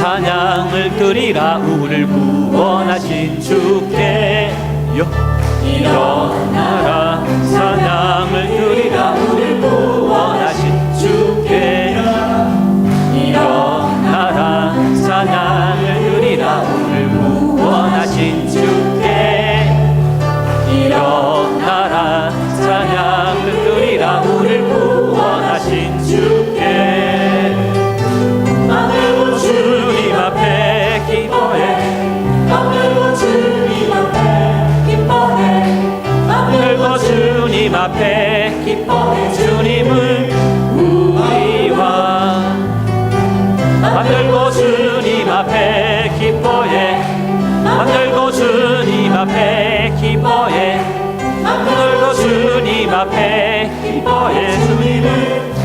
사냥을 드리라. 우리를 구원하신 주께 요 일어나라. 사냥을 드리라. 우리를 구원하신 주께 일어나라. 사냥을 드리라. 우리를 구원하신 주 주님 앞에 기뻐해 주님을 우리와 만들고 주님 앞에 기뻐해 만들고 주님 앞에 기뻐해 만들고 주님 앞에 기뻐해 주님을